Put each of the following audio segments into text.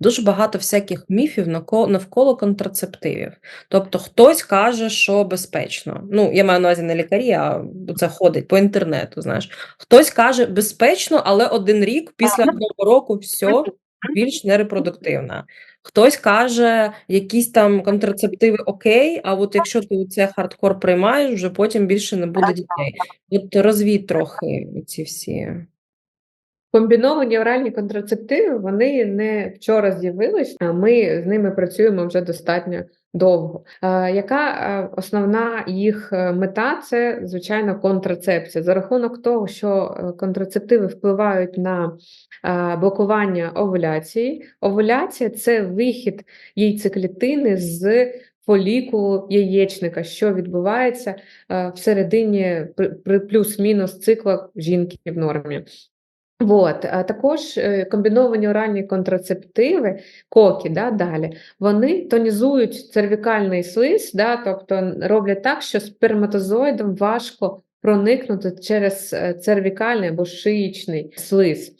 дуже багато всяких міфів навколо контрацептивів. Тобто хтось каже, що безпечно. Ну, я маю на увазі не лікарі, а це ходить по інтернету. Знаєш, хтось каже безпечно, але один рік після одного року все більш нерепродуктивна. Хтось каже, якісь там контрацептиви окей, а от якщо ти це хардкор приймаєш, вже потім більше не буде дітей. От розвій трохи ці всі. Комбіновані оральні контрацептиви вони не вчора з'явились, а ми з ними працюємо вже достатньо довго. Яка основна їх е, мета? Це звичайно контрацепція. За рахунок того, що е, контрацептиви впливають на блокування овуляції. Овуляція це вихід яйцеклітини з фолікулу яєчника, що відбувається е, всередині при плюс-мінус цикла жінки в нормі. От, а також е, комбіновані оральні контрацептиви, коки, да, далі, вони тонізують цервікальний слиз, да, тобто роблять так, що сперматозоїдам важко проникнути через е, цервікальний або шиїчний слиз.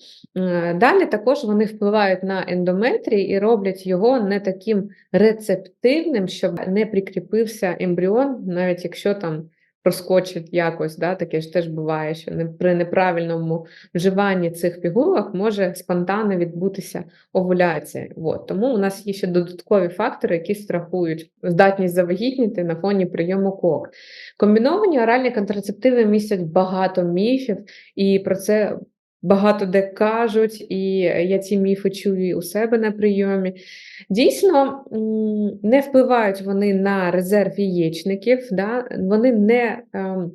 Далі також вони впливають на ендометрій і роблять його не таким рецептивним, щоб не прикріпився ембріон, навіть якщо там проскочить якось, да, таке ж теж буває, що не, при неправильному вживанні цих пігулок може спонтанно відбутися овуляція. От. Тому у нас є ще додаткові фактори, які страхують здатність завагітніти на фоні прийому кок. Комбіновані оральні контрацептиви містять багато міфів, і про це багато де кажуть, і я ці міфи чую у себе на прийомі. Дійсно, не впливають вони на резерв яєчників, да? вони не ем,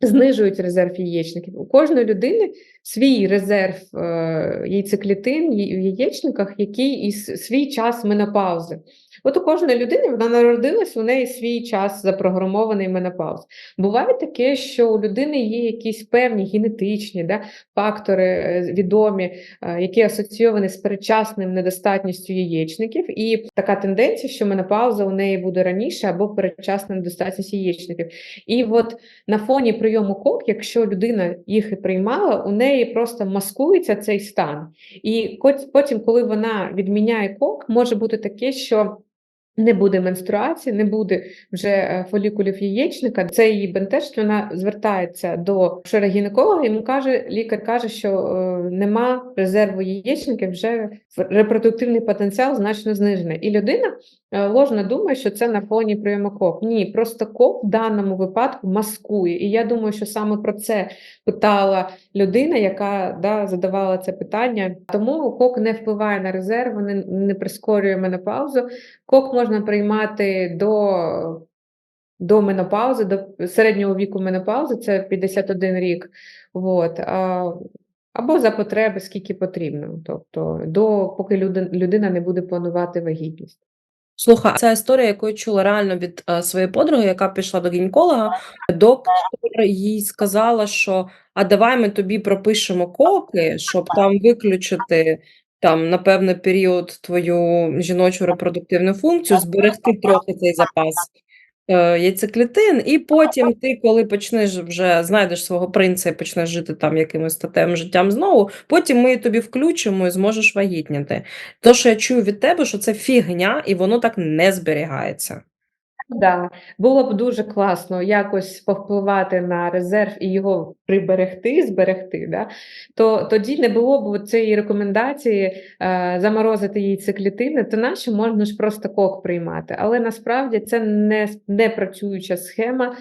знижують резерв яєчників. У кожної людини свій резерв е, яйцеклітин в яєчниках, який і свій час менопаузи. От у кожної людини вона народилась, у неї свій час запрограмований менопауз. Буває таке, що у людини є якісь певні генетичні да, фактори е, відомі, е, які асоційовані з передчасним недостатністю яєчників, і така тенденція, що менопауза у неї буде раніше або передчасна недостатність яєчників. І от на фоні прийому кок, якщо людина їх і приймала, у неї просто маскується цей стан. І потім, коли вона відміняє кок, може бути таке, що не буде менструації, не буде вже е, фолікулів яєчника. Це її бентежить, вона звертається до шерогінеколога, йому каже, лікар каже, що е, нема резерву яєчників, вже репродуктивний потенціал значно знижений. І людина е, ложно думає, що це на фоні прийому кок. Ні, просто кок в даному випадку маскує. І я думаю, що саме про це питала людина, яка да, задавала це питання. Тому кок не впливає на резерв, не, не прискорює менопаузу. Кок можна приймати до, до менопаузи, до середнього віку менопаузи, це 51 рік. От, а, або за потреби, скільки потрібно. Тобто, до, поки людина не буде планувати вагітність. Слухай, ця історія, яку я чула реально від е, своєї подруги, яка пішла до гінеколога, доктор їй сказала, що а давай ми тобі пропишемо коки, щоб там виключити там на певний період твою жіночу репродуктивну функцію, зберегти трохи цей запас е, яйцеклітин, і потім ти, коли почнеш вже знайдеш свого принца і почнеш жити там якимось статевим життям знову, потім ми тобі включимо і зможеш вагітніти. То, що я чую від тебе, що це фігня, і воно так не зберігається. Да, було б дуже класно якось повпливати на резерв і його приберегти, зберегти, да? то тоді не було б цієї рекомендації е, заморозити яйцеклітини, то наче можна ж просто кок приймати. Але насправді це не, не працююча схема.